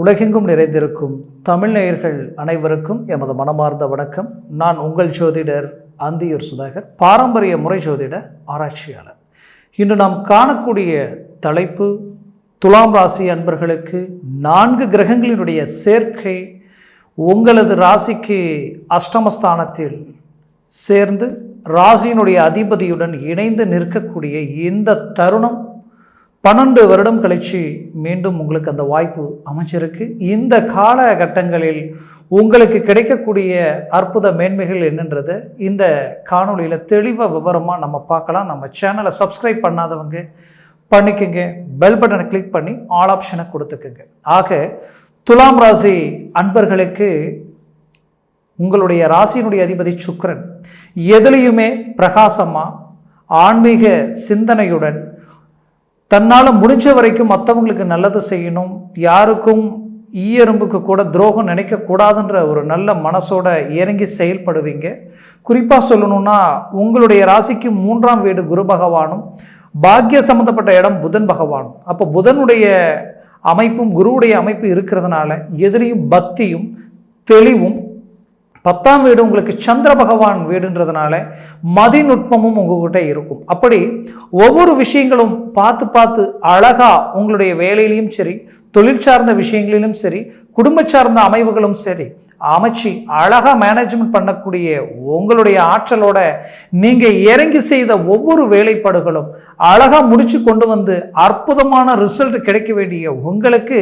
உலகெங்கும் நிறைந்திருக்கும் தமிழ் நேயர்கள் அனைவருக்கும் எமது மனமார்ந்த வணக்கம். நான் உங்கள் ஜோதிடர் அந்தியூர் சுதாகர் பாரம்பரிய முறை ஜோதிட ஆராய்ச்சியாளர். இன்று நாம் காணக்கூடிய தலைப்பு துலாம் ராசி அன்பர்களுக்கு நான்கு கிரகங்களினுடைய சேர்க்கை உங்களது ராசிக்கு அஷ்டமஸ்தானத்தில் சேர்ந்து ராசியினுடைய அதிபதியுடன் இணைந்து நிற்கக்கூடிய இந்த தருணம் பன்னெண்டு வருடம் கழிச்சு மீண்டும் உங்களுக்கு அந்த வாய்ப்பு அமைச்சிருக்கு இந்த காலகட்டங்களில் உங்களுக்கு கிடைக்கக்கூடிய அற்புத மேன்மைகள் என்னன்றது இந்த காணொளியில் தெளிவாக விவரமாக நம்ம பார்க்கலாம். நம்ம சேனலை சப்ஸ்கிரைப் பண்ணாதவங்க பண்ணிக்கோங்க. பெல் பட்டனை கிளிக் பண்ணி ஆல் ஆப்ஷனை கொடுத்துக்குங்க. ஆக துலாம் ராசி அன்பர்களுக்கு உங்களுடைய ராசியினுடைய அதிபதி சுக்ரன் எதுலேயுமே பிரகாசமாக ஆன்மீக சிந்தனையுடன் தன்னால் முடிஞ்ச வரைக்கும் மற்றவங்களுக்கு நல்லது செய்யணும். யாருக்கும் ஈயரும்புக்கு கூட துரோகம் நினைக்கக்கூடாதுன்ற ஒரு நல்ல மனசோட இறங்கி செயல்படுவீங்க. குறிப்பாக சொல்லணும்னா உங்களுடைய ராசிக்கு மூன்றாம் வீடு குரு பகவானும் பாக்கிய சம்மந்தப்பட்ட இடம் புதன் பகவானும். அப்போ புதனுடைய அமைப்பும் குருவுடைய அமைப்பு இருக்கிறதுனால எதிரியும் பக்தியும் தெளிவும் பத்தாம் வீடு உங்களுக்கு சந்திர பகவான் வீடுன்றதுனால மதிநுட்பமும் உங்ககிட்ட இருக்கும். அப்படி ஒவ்வொரு விஷயங்களும் பார்த்து பார்த்து அழகா உங்களுடைய வேலையிலையும் சரி தொழில் சார்ந்த விஷயங்களிலும் சரி குடும்ப சார்ந்த அமைவுகளும் சரி அமைச்சு அழகா மேனேஜ்மெண்ட் பண்ணக்கூடிய உங்களுடைய ஆற்றலோட நீங்க இறங்கி செய்த ஒவ்வொரு வேலைப்பாடுகளும் அழகா முடிச்சு கொண்டு வந்து அற்புதமான ரிசல்ட் கிடைக்க வேண்டிய உங்களுக்கு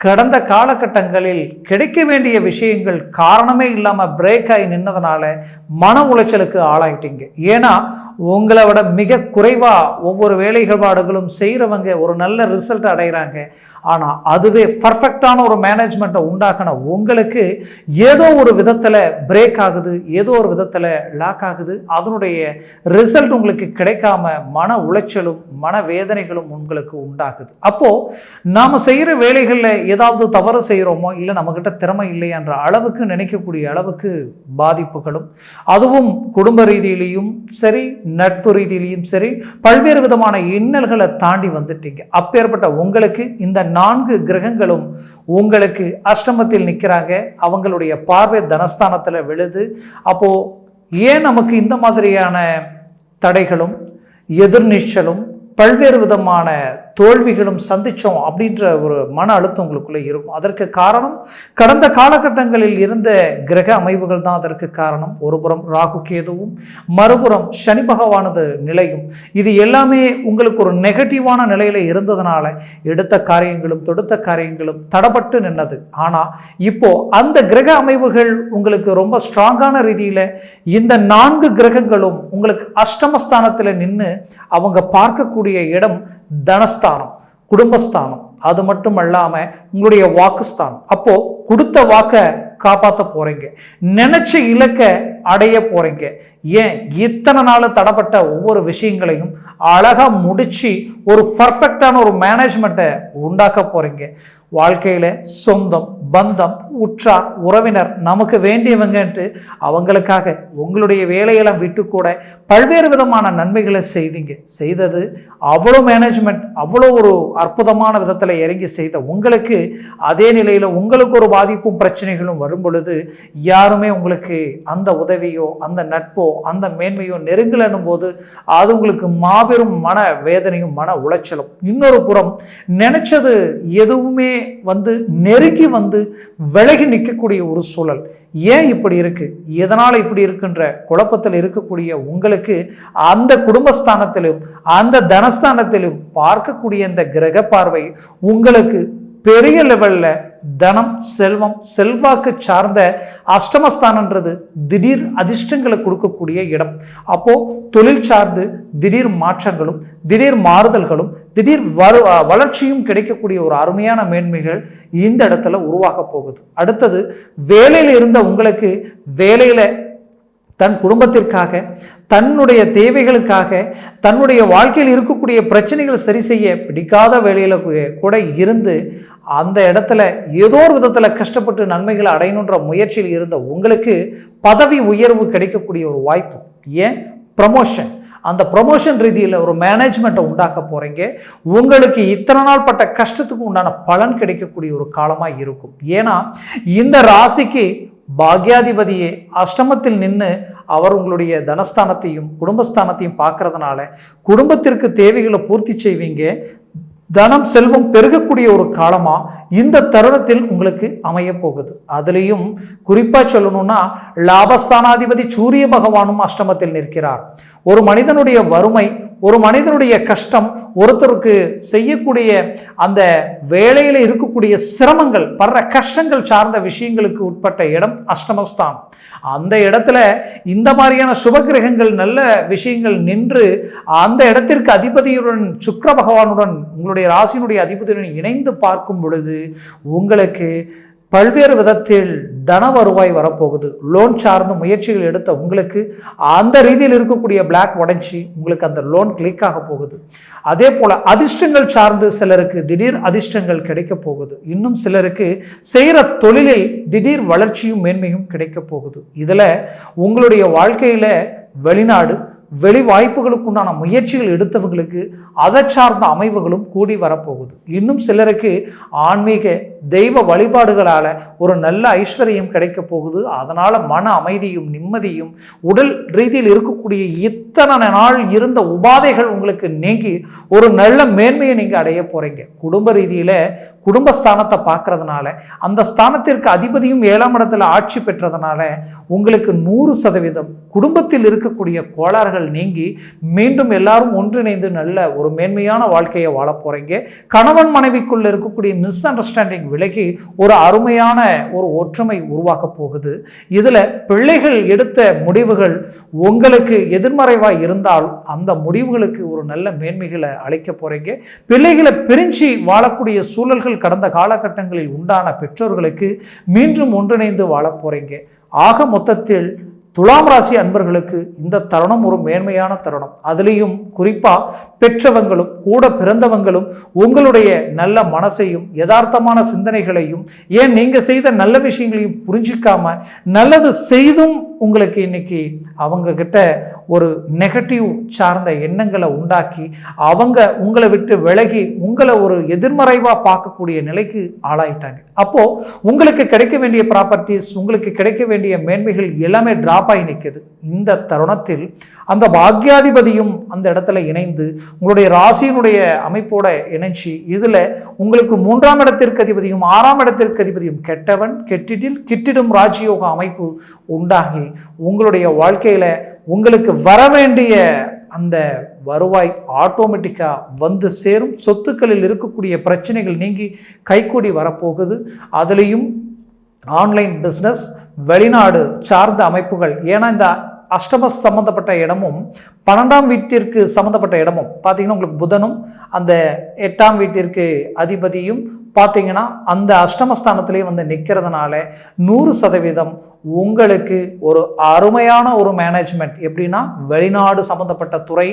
கடந்த காலகட்டங்களில் கிடைக்க வேண்டிய விஷயங்கள் காரணமே இல்லாமல் பிரேக் ஆகி நின்னதுனால மன உளைச்சலுக்கு ஆளாயிட்டீங்க. ஏன்னா உங்களை விட மிக குறைவாக ஒவ்வொரு வேலைகள்பாடுகளும் செய்கிறவங்க ஒரு நல்ல ரிசல்ட் அடைகிறாங்க ஆனால் அதுவே பர்ஃபெக்டான ஒரு மேனேஜ்மெண்ட்டை உண்டாக்கின உங்களுக்கு ஏதோ ஒரு விதத்தில் பிரேக் ஆகுது ஏதோ ஒரு விதத்தில் லாக் ஆகுது. அதனுடைய ரிசல்ட் உங்களுக்கு கிடைக்காம மன உளைச்சலும் மன வேதனைகளும் உங்களுக்கு உண்டாகுது அப்போது நாம் செய்கிற வேலைகளில் ஏதாவது தவறு செய்கிறோமோ இல்லை நம்மக்கிட்ட திறமை இல்லையன்ற அளவுக்கு நினைக்கக்கூடிய அளவுக்கு பாதிப்புகளும் அதுவும் குடும்ப ரீதியிலையும் சரி நட்பு ரீதியிலையும் சரி பல்வேறு விதமான இன்னல்களை தாண்டி வந்துட்டீங்க. அப்பேற்பட்ட உங்களுக்கு இந்த நான்கு கிரகங்களும் உங்களுக்கு அஷ்டமத்தில் நிற்கிறாங்க அவங்களுடைய பார்வை தனஸ்தானத்தில் விழுது. அப்போது ஏன் நமக்கு இந்த மாதிரியான தடைகளும் எதிர்நீச்சலும் பல்வேறு விதமான தோல்விகளும் சந்தித்தோம் அப்படின்ற ஒரு மன அழுத்தம் உங்களுக்குள்ளே இருக்கும். அதற்கு காரணம் கடந்த காலகட்டங்களில் இருந்த கிரக அமைவுகள் தான் அதற்கு காரணம். ஒருபுறம் ராகு கேதுவும் மறுபுறம் சனி பகவானது நிலையும். இது எல்லாமே உங்களுக்கு ஒரு நெகட்டிவான நிலையில் இருந்ததுனால எடுத்த காரியங்களும் தொடுத்த காரியங்களும் தடப்பட்டு நின்னது. ஆனால் இப்போ அந்த கிரக அமைவுகள் உங்களுக்கு ரொம்ப ஸ்ட்ராங்கான ரீதியில் இந்த நான்கு கிரகங்களும் உங்களுக்கு அஷ்டமஸ்தானத்தில் நின்று அவங்க பார்க்கக்கூடிய இடம் தனஸ்தான் ஸ்தானம் குடும்பஸ்தானம். அது மட்டும் அல்லாம உங்களுடைய வாக்குஸ்தானம். அப்போ கொடுத்த வாக்கை காப்பாற்ற போறீங்க. நினைச்ச இலக்க அடைய போறீங்க. ஏன் இத்தனை நாள் தடப்பட்ட ஒவ்வொரு விஷயங்களையும் அழகாக முடித்து ஒரு பர்ஃபெக்டான ஒரு மேனேஜ்மெண்ட்டை உண்டாக்க போகிறீங்க வாழ்க்கையில் சொந்தம் பந்தம் உற்றார் உறவினர் நமக்கு வேண்டியவங்கன்ட்டு அவங்களுக்காக உங்களுடைய வேலையெல்லாம் விட்டு கூட பல்வேறு விதமான நன்மைகளை செய்தீங்க. செய்தது அவ்வளோ மேனேஜ்மெண்ட் அவ்வளோ ஒரு அற்புதமான விதத்தில் இறங்கி செய்த உங்களுக்கு அதே நிலையில் உங்களுக்கு ஒரு பாதிப்பும் பிரச்சனைகளும் வரும் பொழுது யாருமே உங்களுக்கு அந்த உதவியோ அந்த நட்போ அந்த மேன்மையோ நெருங்கலன்னும் போது அது உங்களுக்கு மாபெரும் மன வேதனையும் மன உளைச்சலும். இன்னொரு புறம் நினைச்சது எதுவுமே வந்து நெருங்கி வந்து விலகி நிற்கக்கூடிய ஒரு சூழல். ஏன் இப்படி இருக்கு? எதனால் இப்படி இருக்குன்ற குழப்பத்தில் இருக்கக்கூடிய உங்களுக்கு அந்த குடும்பஸ்தானத்திலும் அந்த தனஸ்தானத்திலும் பார்க்கக்கூடிய இந்த கிரக பார்வை உங்களுக்கு பெரிய லெவலில் தனம் செல்வம் செல்வாக்கு சார்ந்த அஷ்டமஸ்தானன்றது திடீர் அதிர்ஷ்டங்களை கொடுக்கக்கூடிய இடம். அப்போ தொழில் சார்ந்து திடீர் மாற்றங்களும் திடீர் மாறுதல்களும் திடீர் வரு வளர்ச்சியும் கிடைக்கக்கூடிய ஒரு அருமையான மேன்மைகள் இந்த இடத்துல உருவாக போகுது. அடுத்தது வேலையில் இருந்த உங்களுக்கு வேலையில் தன் குடும்பத்திற்காக தன்னுடைய தேவைகளுக்காக தன்னுடைய வாழ்க்கையில் இருக்கக்கூடிய பிரச்சனைகளை சரி செய்ய பிடிக்காத வேலையில் கூட இருந்து அந்த இடத்துல ஏதோ ஒரு விதத்தில் கஷ்டப்பட்டு நன்மைகளை அடையணுன்ற முயற்சியில் இருந்த உங்களுக்கு பதவி உயர்வு கிடைக்கக்கூடிய ஒரு வாய்ப்பு. ஏன்? ப்ரமோஷன் அந்த ப்ரொமோஷன் ரீதியில் ஒரு மேனேஜ்மெண்ட்டை உண்டாக்க போகிறீங்க உங்களுக்கு இத்தனை நாள் பட்ட கஷ்டத்துக்கு உண்டான பலன் கிடைக்கக்கூடிய ஒரு காலமாக இருக்கும். ஏன்னா இந்த ராசிக்கு பாக்யாதிபதியே அஷ்டமத்தில் நின்று அவர் உங்களுடைய தனஸ்தானத்தையும் குடும்பஸ்தானத்தையும் பார்க்கறதுனால குடும்பத்திற்கு தேவைகளை பூர்த்தி செய்வீங்க. தனம் செல்வம் பெருகக்கூடிய ஒரு காலமாக இந்த தருணத்தில் உங்களுக்கு அமைய போகுது. அதுலேயும் குறிப்பாக சொல்லணும்னா லாபஸ்தானாதிபதி சூரிய பகவானும் அஷ்டமத்தில் நிற்கிறார். ஒரு மனிதனுடைய வறுமை ஒரு மனிதனுடைய கஷ்டம் ஒருத்தருக்கு செய்யக்கூடிய அந்த வேலையில் இருக்கக்கூடிய சிரமங்கள் படுற கஷ்டங்கள் சார்ந்த விஷயங்களுக்கு உட்பட்ட இடம் அஷ்டமஸ்தானம். அந்த இடத்துல இந்த மாதிரியான சுபகிரகங்கள் நல்ல விஷயங்கள் நின்று அந்த இடத்திற்கு அதிபதியுடன் சுக்கர பகவானுடன் உங்களுடைய ராசியினுடைய அதிபதியுடன் இணைந்து பார்க்கும் பொழுது உங்களுக்கு பல்வேறு விதத்தில் தன வருவாய் வரப்போகுது. லோன் சார்ந்த முயற்சிகள் எடுத்த உங்களுக்கு அந்த ரீதியில் இருக்கக்கூடிய பிளாக் உடஞ்சி உங்களுக்கு அந்த லோன் கிளிக் ஆக போகுது. அதே போல் அதிர்ஷ்டங்கள் சார்ந்து சிலருக்கு திடீர் அதிர்ஷ்டங்கள் கிடைக்க போகுது. இன்னும் சிலருக்கு செய்கிற தொழிலில் திடீர் வளர்ச்சியும் மேன்மையும் கிடைக்க போகுது. இதில் உங்களுடைய வாழ்க்கையில் வெளிநாடு வெளி வாய்ப்புகளுக்குண்டான முயற்சிகள் எடுத்தவங்களுக்கு அதை சார்ந்த அமைவுகளும் கூடி வரப்போகுது இன்னும் சிலருக்கு ஆன்மீக தெய்வ வழிபாடுகளால் ஒரு நல்ல ஐஸ்வர்யம் கிடைக்க போகுது. அதனால் மன அமைதியும் நிம்மதியும் உடல் ரீதியில் இருக்கக்கூடிய இத்தனை நாள் இருந்த உபாதைகள் உங்களுக்கு நீங்கி ஒரு நல்ல மேன்மையை நீங்கள் அடைய போகிறீங்க குடும்ப ரீதியில் குடும்பஸ்தானத்தை பார்க்கறதுனால அந்த ஸ்தானத்திற்கு அதிபதியும் ஏழாம் இடத்துல ஆட்சி பெற்றதுனால உங்களுக்கு நூறு சதவீதம் குடும்பத்தில் இருக்கக்கூடிய கோளாறுகள் நீங்கி மீண்டும் எல்லாரும் ஒன்றிணைந்து நல்ல ஒரு மேன்மையான வாழ்க்கையை வாழ போகிறீங்க கணவன் மனைவிக்குள்ள இருக்கக்கூடிய மிஸ் அண்டர்ஸ்டாண்டிங் விலகி ஒரு அருமையான ஒரு ஒற்றுமை உருவாக்கப் போகுது. இதில் பிள்ளைகள் எடுத்த முடிவுகள் உங்களுக்கு எதிர்மறைவாக இருந்தால் அந்த முடிவுகளுக்கு ஒரு நல்ல மேன்மைகளை அழைக்க போகிறீங்க பிள்ளைகளை பிரிஞ்சு வாழக்கூடிய சூழல்கள் கடந்த காலகட்டங்களில் உண்டான பெற்றோர்களுக்கு மீண்டும் ஒன்றிணைந்து வாழ போகிறீங்க ஆக மொத்தத்தில் துலாம் ராசி அன்பர்களுக்கு இந்த தருணம் ஒரு மேன்மையான தருணம். அதுலேயும் குறிப்பாக பெற்றவங்களும் கூட பிறந்தவங்களும் உங்களுடைய நல்ல மனசையும் யதார்த்தமான சிந்தனைகளையும் ஏன் நீங்கள் செய்த நல்ல விஷயங்களையும் புரிஞ்சிக்காம நல்லது செய்தும் உங்களுக்கு இன்னைக்கு அவங்க கிட்ட ஒரு நெகட்டிவ் சார்ந்த எண்ணங்களை உண்டாக்கி அவங்க உங்களை விட்டு விலகி உங்களை ஒரு எதிர்மறைவாக பார்க்கக்கூடிய நிலைக்கு ஆளாயிட்டாங்க. அப்போ உங்களுக்கு கிடைக்க வேண்டிய ப்ராப்பர்ட்டிஸ் உங்களுக்கு கிடைக்க வேண்டிய மேன்மைகள் எல்லாமே டிராப் ஆகி நிற்குது இந்த தருணத்தில் அந்த பாக்யாதிபதியும் அந்த இடத்துல இணைந்து உங்களுடைய ராசியினுடைய அமைப்போட இணைச்சி இதில் உங்களுக்கு மூன்றாம் இடத்திற்கு அதிபதியும் ஆறாம் இடத்திற்கு அதிபதியும் கெட்டவன் கெட்டிடில் கிட்டிடும் ராஜயோக அமைப்பு உண்டாகி உங்களுடைய வாழ்க்கையில் உங்களுக்கு வர வேண்டிய அந்த வருவாய் ஆட்டோமேட்டிக்காக வந்து சேரும். சொத்துக்களில் இருக்கக்கூடிய பிரச்சனைகள் நீங்கி கைக்கூடி வரப்போகுது. அதுலேயும் ஆன்லைன் பிஸ்னஸ் வெளிநாடு சார்ந்த அமைப்புகள். ஏன்னா இந்த அஷ்டம சம்மந்தப்பட்ட இடமும் பன்னெண்டாம் வீட்டிற்கு சம்மந்தப்பட்ட இடமும் பார்த்தீங்கன்னா உங்களுக்கு புதனும் அந்த எட்டாம் வீட்டிற்கு அதிபதியும் பார்த்தீங்கன்னா அந்த அஷ்டமஸ்தானத்திலே வந்து நிற்கிறதுனால நூறு சதவீதம் உங்களுக்கு ஒரு அருமையான ஒரு மேனேஜ்மெண்ட் எப்படின்னா வெளிநாடு சம்மந்தப்பட்ட துறை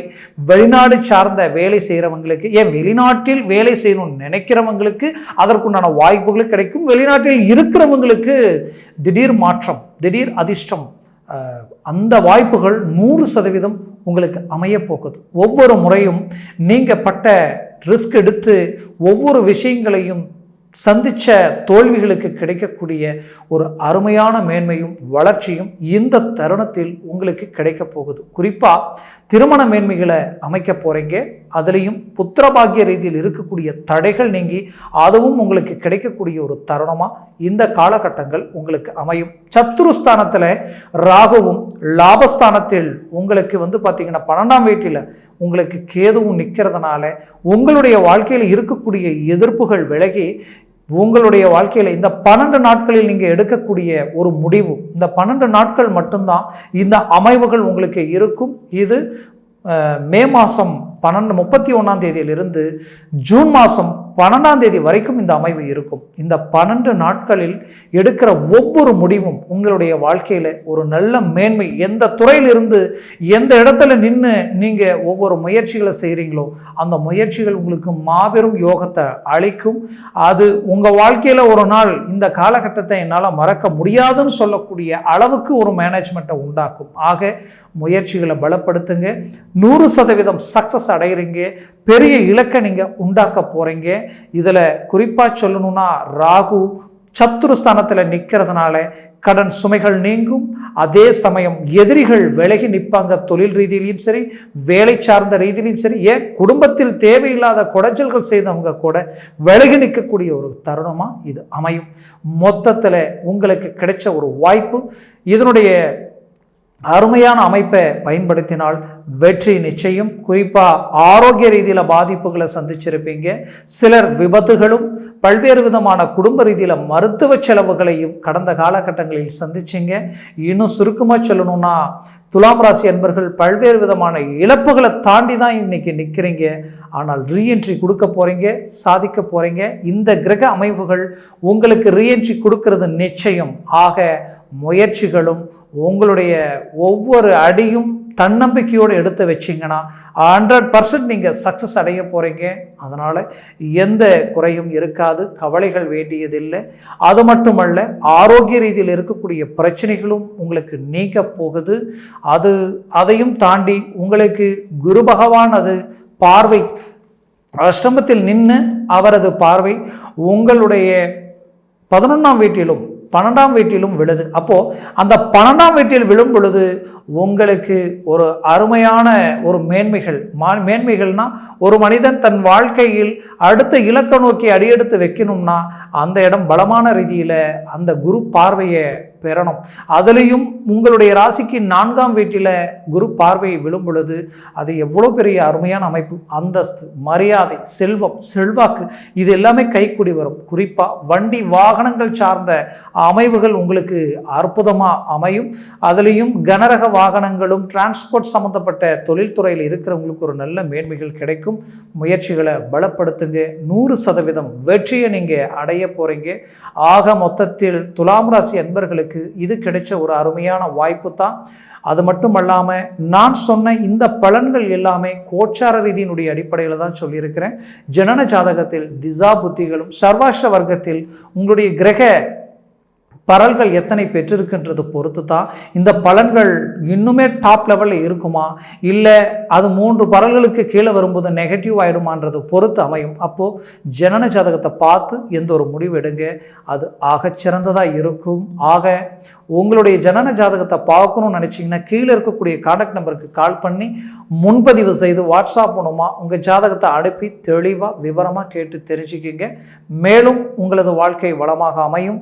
வெளிநாடு சார்ந்த வேலை செய்கிறவங்களுக்கு ஏன் வெளிநாட்டில் வேலை செய்யணும்னு நினைக்கிறவங்களுக்கு அதற்குண்டான வாய்ப்புகள் கிடைக்கும். வெளிநாட்டில் இருக்கிறவங்களுக்கு திடீர் மாற்றம் திடீர் அதிர்ஷ்டம் அந்த வாய்ப்புகள் நூறு சதவீதம் உங்களுக்கு அமையப்போக்குது போகுது ஒவ்வொரு முறையும் நீங்கள் பட்ட ரிஸ்க் எடுத்து ஒவ்வொரு விஷயங்களையும் சந்தித்த தோல்விகளுக்கு கிடைக்கக்கூடிய ஒரு அருமையான மேன்மையும் வளர்ச்சியும் இந்த தருணத்தில் உங்களுக்கு கிடைக்க போகுது. குறிப்பாக திருமண மேன்மைகளை அமைக்க போகிறீங்க அதுலேயும் புத்திரபாகிய ரீதியில் இருக்கக்கூடிய தடைகள் நீங்கி அதுவும் உங்களுக்கு கிடைக்கக்கூடிய ஒரு தருணமாக இந்த காலகட்டங்கள் உங்களுக்கு அமையும். சத்துருஸ்தானத்தில் ராகுவும் லாபஸ்தானத்தில் உங்களுக்கு வந்து பார்த்திங்கன்னா பன்னெண்டாம் வீட்டில் உங்களுக்கு கேதுவும் நிற்கிறதுனால உங்களுடைய வாழ்க்கையில் இருக்கக்கூடிய எதிர்ப்புகள் விலகி உங்களுடைய வாழ்க்கையில் இந்த பன்னெண்டு நாட்களில் நீங்கள் எடுக்கக்கூடிய ஒரு முடிவு இந்த பன்னெண்டு நாட்கள் மட்டும்தான் இந்த அமைவுகள் உங்களுக்கு இருக்கும். இது மே மாதம் பன்னெண்டு முப்பத்தி ஒன்றாம் தேதியிலிருந்து ஜூன் மாதம் பன்னெண்டாம் தேதி வரைக்கும் இந்த அமைவு இருக்கும். இந்த பன்னெண்டு நாட்களில் எடுக்கிற ஒவ்வொரு முடிவும் உங்களுடைய வாழ்க்கையில் ஒரு நல்ல மேன்மை எந்த துறையிலிருந்து எந்த இடத்துல நின்று நீங்கள் ஒவ்வொரு முயற்சிகளை செய்கிறீங்களோ அந்த முயற்சிகள் உங்களுக்கு மாபெரும் யோகத்தை அளிக்கும். அது உங்கள் வாழ்க்கையில் ஒரு நாள் இந்த காலகட்டத்தை என்னால் மறக்க முடியாதுன்னு சொல்லக்கூடிய அளவுக்கு ஒரு மேனேஜ்மெண்ட்டை உண்டாக்கும். ஆக முயற்சிகளை பலப்படுத்துங்க. நூறு சதவீதம் சக்ஸஸ் அடைகிறீங்க பெரிய இலக்கை நீங்கள் உண்டாக்க போகிறீங்க இதில் குறிப்பாக சொல்லணும்னா ராகு சத்துருஸ்தானத்தில் நிற்கிறதுனால கடன் சுமைகள் நீங்கும். அதே சமயம் எதிரிகள் விலகி நிற்பாங்க தொழில் ரீதியிலையும் சரி வேலை சார்ந்த ரீதியிலையும் சரி ஏன் குடும்பத்தில் தேவையில்லாத குடைச்சல்கள் செய்தவங்க கூட விலகி நிற்கக்கூடிய ஒரு தருணமாக இது அமையும். மொத்தத்தில் உங்களுக்கு கிடைச்ச ஒரு வாய்ப்பு. இதனுடைய அருமையான அமைப்பை பயன்படுத்தினால் வெற்றி நிச்சயம். குறிப்பாக ஆரோக்கிய ரீதியில் பாதிப்புகளை சந்திச்சிருப்பீங்க. சிலர் விபத்துகளும் பல்வேறு விதமான குடும்ப ரீதியில் மருத்துவ செலவுகளையும் கடந்த காலகட்டங்களில் சந்திச்சிங்க. இன்னும் சுருக்கமாக சொல்லணும்னா துலாம் ராசி அன்பர்கள் பல்வேறு விதமான இழப்புகளை தாண்டி தான் இன்றைக்கி நிற்கிறீங்க ஆனால் ரீஎன்ட்ரி கொடுக்க போகிறீங்க சாதிக்க போகிறீங்க இந்த கிரக அமைப்புகள் உங்களுக்கு ரீஎன்ட்ரி கொடுக்கறது நிச்சயம். ஆக முயற்சிகளும் உங்களுடைய ஒவ்வொரு அடியும் தன்னம்பிக்கையோடு எடுத்து வச்சிங்கன்னா ஹண்ட்ரட் பர்சன்ட் நீங்கள் சக்ஸஸ் அடைய போகிறீங்க அதனால் எந்த குறையும் இருக்காது கவலைகள் வேண்டியதில்லை. அது மட்டுமல்ல ஆரோக்கிய ரீதியில் இருக்கக்கூடிய பிரச்சனைகளும் உங்களுக்கு நீக்க போகுது. அது அதையும் தாண்டி உங்களுக்கு குரு பகவான் அது பார்வை அஷ்டமத்தில் நின்று அவரது பார்வை உங்களுடைய பதினொன்றாம் வீட்டிலும் பன்னெண்டாம் வீட்டிலும் விழுது. அப்போது அந்த பன்னெண்டாம் வீட்டில் விழும் பொழுது உங்களுக்கு ஒரு அருமையான ஒரு மேன்மைகள் மா மேன்மைகள்னா ஒரு மனிதன் தன் வாழ்க்கையில் அடுத்த இலக்க நோக்கி அடியெடுத்து வைக்கணும்னா அந்த இடம் பலமான ரீதியில் அந்த குரு பார்வையை பெறணும். அதுலேயும் உங்களுடைய ராசிக்கு நான்காம் வீட்டில் குரு பார்வையை விழும் பொழுது அது எவ்வளோ பெரிய அருமையான அமைப்பு. அந்தஸ்து மரியாதை செல்வம் செல்வாக்கு இது எல்லாமே கைக்கூடி வரும். குறிப்பாக வண்டி வாகனங்கள் சார்ந்த அமைவுகள் உங்களுக்கு அற்புதமாக அமையும். அதுலேயும் கனரக வாகனங்களும் டிரான்ஸ்போர்ட் சம்மந்தப்பட்ட தொழில்துறையில் இருக்கிறவங்களுக்கு ஒரு நல்ல மேன்மைகள் கிடைக்கும். முயற்சிகளை பலப்படுத்துங்க. நூறு சதவீதம் வெற்றியை நீங்கள் அடைய போகிறீங்க ஆக மொத்தத்தில் துலாம் ராசி அன்பர்களுக்கு இது கிடைச்ச ஒரு அருமையான வாய்ப்பு தான். அது மட்டும் அல்லாமல் நான் சொன்ன இந்த பலன்கள் எல்லாமே கோச்சார ரீதியினுடைய அடிப்படையில் தான் சொல்லியிருக்கிறேன். ஜனன ஜாதகத்தில் திசா புத்திகளும் சர்வாஷ வர்க்கத்தில் உங்களுடைய கிரக பரல்கள் எத்தனை பெற்றிருக்கின்றது பொறுத்து தான் இந்த பலன்கள் இன்னுமே டாப் லெவலில் இருக்குமா? இல்லை அது மூன்று பரல்களுக்கு கீழே வரும்போது நெகட்டிவ் ஆகிடுமான்றது பொறுத்து அமையும். அப்போது ஜனன ஜாதகத்தை பார்த்து எந்த ஒரு முடிவு எடுங்க. அது ஆகச்சிறந்ததாக இருக்கும். ஆக உங்களுடைய ஜனன ஜாதகத்தை பார்க்கணும்னு நினச்சிங்கன்னா கீழே இருக்கக்கூடிய கான்டாக்ட் நம்பருக்கு கால் பண்ணி முன்பதிவு செய்து வாட்ஸ்அப் மூலமாக உங்கள் ஜாதகத்தை அனுப்பி தெளிவாக விவரமாக கேட்டு தெரிஞ்சுக்கிங்க. மேலும் உங்களது வாழ்க்கை வளமாக அமையும்.